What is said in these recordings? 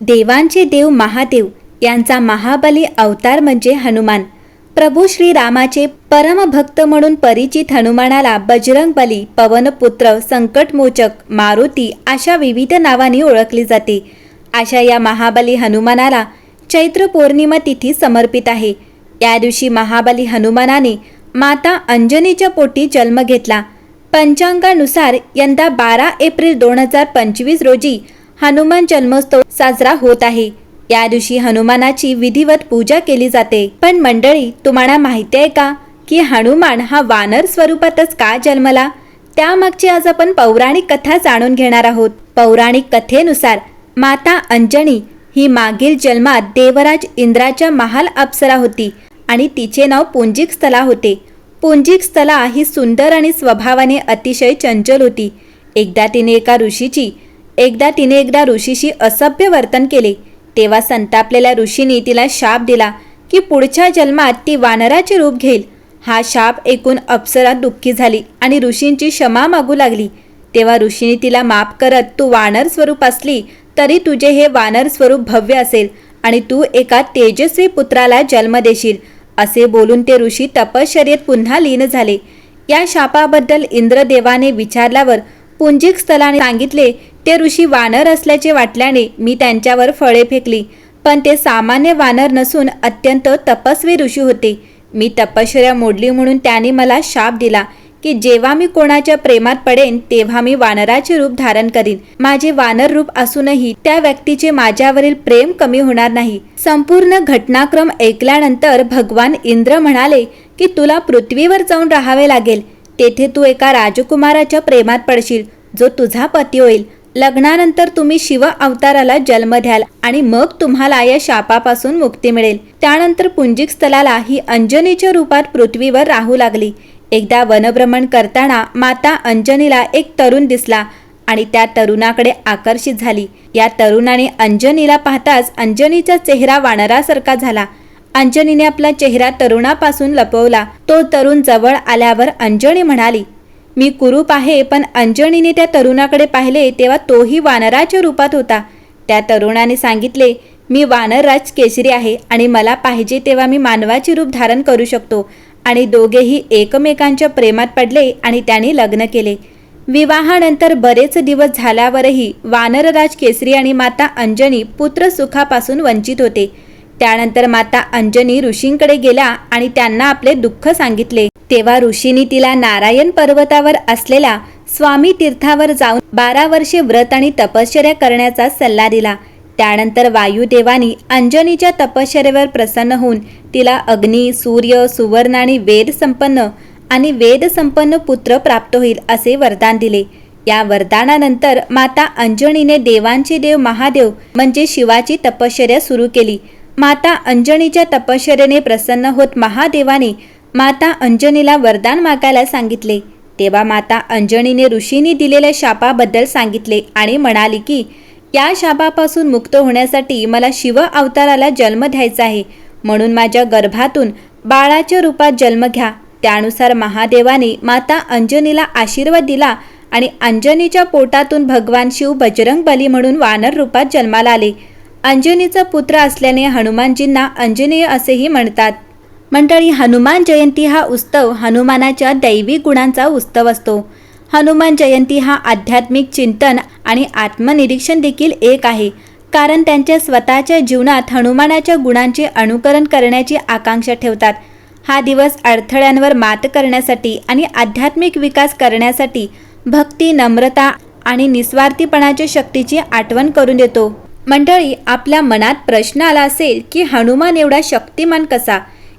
देवांचे देव महादेव यांचा महाबली अवतार म्हणजे हनुमान. प्रभू श्रीरामाचे परमभक्त म्हणून परिचित हनुमानाला बजरंग बली पवनपुत्र संकटमोचक मारुती अशा विविध नावांनी ओळखली जाते. अशा या महाबली हनुमानाला चैत्र पौर्णिमा तिथी समर्पित आहे. या दिवशी महाबली हनुमानाने माता अंजनीच्या पोटी जन्म घेतला. पंचांगानुसार यंदा बारा एप्रिल दोन हजार पंचवीस रोजी हनुमान जन्मोत्सव साजरा होत आहे. या दिवशी हनुमानाची विधिवत पूजा केली जाते. पण मंडळी तुम्हाला माहिती आहे का की हनुमान हा वानर स्वरूपातच का जन्मला? त्यामागची आज आपण पौराणिक कथा जाणून घेणार आहोत. पौराणिक कथेनुसार माता अंजनी ही मागील जन्मात देवराज इंद्राच्या महाल अप्सरा होती आणि तिचे नाव पुंजिक स्थला होते. पुंजिक स्थला ही सुंदर आणि स्वभावाने अतिशय चंचल होती. एकदा तिने एका ऋषीची एकदा तिने एकदा ऋषीशी असभ्य वर्तन केले. तेव्हा संतापलेल्या ऋषीने तिला शाप दिला की पुढच्या जन्मात ती वानराचे रूप घेईल. हा शाप ऐकून अप्सरा दुःखी झाली आणि ऋषींची क्षमा मागू लागली. तेव्हा ऋषीने तिला माफ करत तू वानर स्वरूप असली तरी तुझे हे वानर स्वरूप भव्य असेल आणि तू एका तेजस्वी पुत्राला जन्म देशील. असे बोलून ते ऋषी तपश्चर्येत पुन्हा लीन झाले. या शापाबद्दल इंद्रदेवाने विचारल्यावर पुंजिक स्थलाने सांगितले ते ऋषी वानर असल्याचे वाटल्याने मी त्यांच्यावर फळे फेकली. पण ते सामान्य वानर नसून अत्यंत तपस्वी ऋषी होते. मी तपश्चर्या मोडली म्हणून त्याने मला शाप दिला की जेव्हा मी कोणाच्या प्रेमात पडेन तेव्हा मी वानराचे रूप धारण करीन. माझे वानर रूप असूनही त्या व्यक्तीचे माझ्यावरील प्रेम कमी होणार नाही. संपूर्ण घटनाक्रम ऐकल्यानंतर भगवान इंद्र म्हणाले की तुला पृथ्वीवर जाऊन राहावे लागेल. तेथे तू एका राजकुमाराच्या प्रेमात पडशील जो तुझा पती होईल. लग्नानंतर तुम्ही शिव अवताराला जन्म द्याल आणि मग तुम्हाला या शापापासून मुक्ती मिळेल. त्यानंतर पुंजिक स्थलाला ही अंजनीच्या रूपात पृथ्वीवर राहू लागली. एकदा वनभ्रमण करताना माता अंजनीला एक तरुण दिसला आणि त्या तरुणाकडे आकर्षित झाली. या तरुणाने अंजनीला पाहताच अंजनीचा चेहरा वानरासारखा झाला. अंजनीने आपला चेहरा तरुणापासून लपवला. तो तरुण जवळ आल्यावर अंजनी म्हणाली मी कुरूप आहे पण अंजनीने त्या तरुणाकडे पाहिले तेव्हा तोही वानराच्या रूपात होता. त्या तरुणाने सांगितले मी वानरराज केसरी आहे आणि मला पाहिजे तेव्हा मी मानवाचे रूप धारण करू शकतो. आणि दोघेही एकमेकांच्या प्रेमात पडले आणि त्याने लग्न केले. विवाहानंतर बरेच दिवस झाल्यावरही वानरराज केसरी आणि माता अंजनी पुत्र सुखापासून वंचित होते. त्यानंतर माता अंजनी ऋषींकडे गेल्या आणि त्यांना आपले दुःख सांगितले. तेव्हा ऋषींनी तिला नारायण पर्वतावर असलेल्या स्वामी तीर्थावर जाऊन बारा वर्षे व्रत आणि तपश्चर्या करण्याचा सल्ला दिला. त्यानंतर वायुदेवानी अंजनीच्या तपश्चर्येवर प्रसन्न होऊन तिला अग्नी सूर्य सुवर्ण आणि वेद संपन्न आणि वेद संपन्न पुत्र प्राप्त होईल असे वरदान दिले. या वरदानानंतर माता अंजनीने देवांचे देव महादेव म्हणजे शिवाची तपश्चर्या सुरू केली. माता अंजनीच्या तपश्चर्याने प्रसन्न होत महादेवाने माता अंजनीला वरदान मागायला सांगितले. तेव्हा माता अंजनीने ऋषींनी दिलेल्या शापाबद्दल सांगितले आणि म्हणाली की या शापापासून मुक्त होण्यासाठी मला शिव अवताराला जन्म द्यायचा आहे. म्हणून माझ्या गर्भातून बाळाच्या रूपात जन्म घ्या त्यानुसार महादेवाने माता अंजनीला आशीर्वाद दिला आणि अंजनीच्या पोटातून भगवान शिव बजरंग बली म्हणून वानर रूपात जन्माला आले. अंजनीचा पुत्र असल्याने हनुमानजींना अंजनेय असेही म्हणतात. मंडळी हनुमान जयंती हा उत्सव हनुमानाच्या दैवी गुणांचा उत्सव असतो. हनुमान जयंती हा आध्यात्मिक चिंतन आणि आत्मनिरीक्षण देखील एक आहे. कारण त्यांच्या स्वतःच्या जीवनात हनुमानाच्या गुणांचे अनुकरण करण्याची आकांक्षा ठेवतात. हा दिवस अडथळ्यांवर मात करण्यासाठी आणि आध्यात्मिक विकास करण्यासाठी भक्ती नम्रता आणि निस्वार्थीपणाच्या शक्तीची आठवण करून देतो. मंडळी आपल्या मनात प्रश्न आला असेल की हनुमान एवढा शक्तिमान कसा?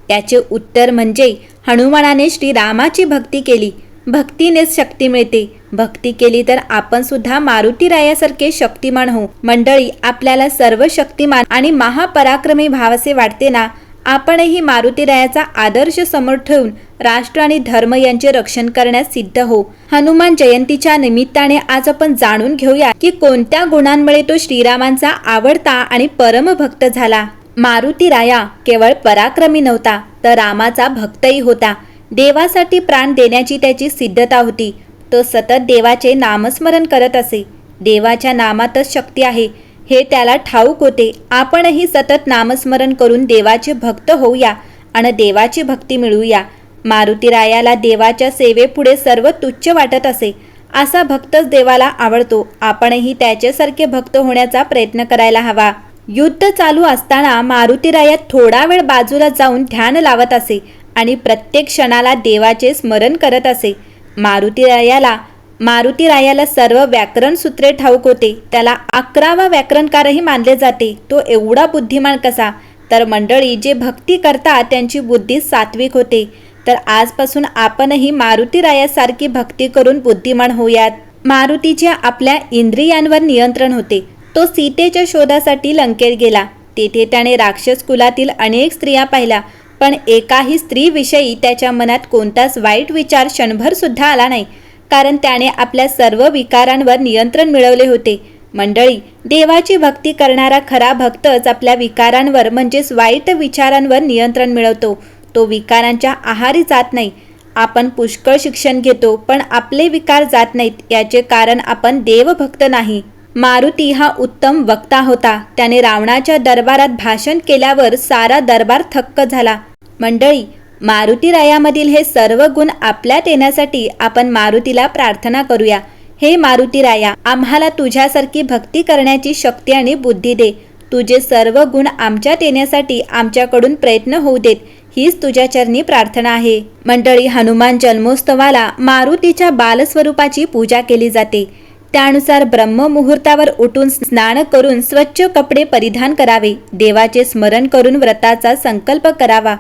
याचे उत्तर म्हणजे हनुमानाने श्रीरामाची भक्ती केली. भक्तीनेच शक्ती मिळते. भक्ती केली तर आपण सुद्धा मारुतीरायासारखे शक्तिमान हो मंडळी आपल्याला सर्व शक्तिमान आणि महापराक्रमी भावाचे वाटते ना? आपणही मारुतीरायाचा आदर्श समोर ठेवून राष्ट्र आणि धर्म यांचे रक्षण करण्यास सिद्ध हो. हनुमान जयंतीच्या निमित्ताने आज आपण जाणून घेऊया की कोणत्या गुणांमुळे तो श्रीरामांचा आवडता आणि परमभक्त झाला. मारुतीराया केवळ पराक्रमी नव्हता तर रामाचा भक्तही होता. देवासाठी प्राण देण्याची त्याची सिद्धता होती. तो सतत देवाचे नामस्मरण करत असे. देवाच्या नामातच शक्ती आहे. हे त्याला ठाऊक होते. आपणही सतत नामस्मरण करून देवाचे भक्त होऊया आणि देवाची भक्ती मिळवूया मारुतीरायाला देवाच्या सेवेपुढे सर्व तुच्छ वाटत असे. असा भक्तच देवाला आवडतो. आपणही त्याच्यासारखे भक्त होण्याचा प्रयत्न करायला हवा. युद्ध चालू असताना मारुतीराया थोडा वेळ बाजूला जाऊन ध्यान लावत असे आणि प्रत्येक क्षणाला देवाचे स्मरण करत असे. मारुतीरायाला मारुतीरायाला सर्व व्याकरण सूत्रे ठाऊक होते. त्याला अकरावा व्याकरणकारही मानले जाते. तो एवढा बुद्धिमान कसा? तर मंडळी जे भक्ती करतात त्यांची बुद्धी सात्विक होते. तर आजपासून आपणही मारुतीरायासारखी भक्ती करून बुद्धिमान होऊयात. मारुतीच्या आपल्या इंद्रियांवर नियंत्रण होते. तो सीतेच्या शोधासाठी लंकेत गेला. तेथे त्याने राक्षस कुलातील अनेक स्त्रिया पाहिल्या. पण एकाही स्त्रीविषयी त्याच्या मनात कोणताच वाईट विचार क्षणभर सुद्धा आला नाही. कारण त्याने आपल्या सर्व विकारांवर नियंत्रण मिळवले होते. मंडळी देवाची भक्ती करणारा खरा भक्तच आपल्या विकारांवर म्हणजेच वाईट विचारांवर नियंत्रण मिळवतो. तो विकारांच्या आहारी जात नाही. आपण पुष्कळ शिक्षण घेतो पण आपले विकार जात नाहीत याचे कारण आपण देवभक्त नाही. मारुती हा उत्तम वक्ता होता. त्याने रावणाच्या दरबारात भाषण केल्यावर सारा दरबार थक्क झाला. मंडळी मारुतीरायामधील हे सर्व गुण आपल्यात येण्यासाठी आपण मारुतीला प्रार्थना करूया. हे मारुतीराया आम्हाला तुझ्यासारखी भक्ती करण्याची शक्ती आणि बुद्धी दे. तुझे सर्व गुण आमच्यात येण्यासाठी आमच्याकडून प्रयत्न होऊ देत. हीच तुझ्या चरणी प्रार्थना आहे. मंडळी हनुमान जन्मोत्सवाला मारुतीच्या बालस्वरूपाची पूजा केली जाते. त्यानुसार ब्रह्ममुहूर्तावर उठून स्नान करून स्वच्छ कपडे परिधान करावे. देवाचे स्मरण करून व्रताचा संकल्प करावा.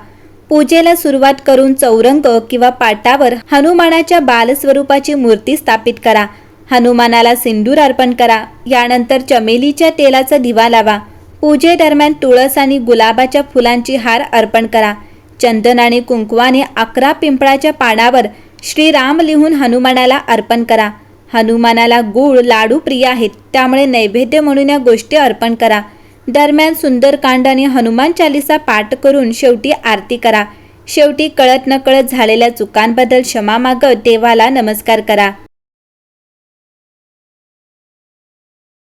पूजेला सुरुवात करून चौरंग किंवा पाटावर हनुमानाच्या बालस्वरूपाची मूर्ती स्थापित करा. हनुमानाला सिंदूर अर्पण करा. यानंतर चमेलीच्या तेलाचा दिवा लावा. पूजेदरम्यान तुळस आणि गुलाबाच्या फुलांची हार अर्पण करा. चंदन आणि कुंकवाने अकरा पिंपळाच्या पानावर श्रीराम लिहून हनुमानाला अर्पण करा. हनुमानाला गूळ लाडू प्रिय आहेत. त्यामुळे नैवेद्य म्हणून या गोष्टी अर्पण करा. दरम्यान सुंदरकांड आणि हनुमान चालिसा पाठ करून शेवटी आरती करा. शेवटी कळत नकळत झालेल्या चुकांबद्दल क्षमा मागत देवाला नमस्कार करा.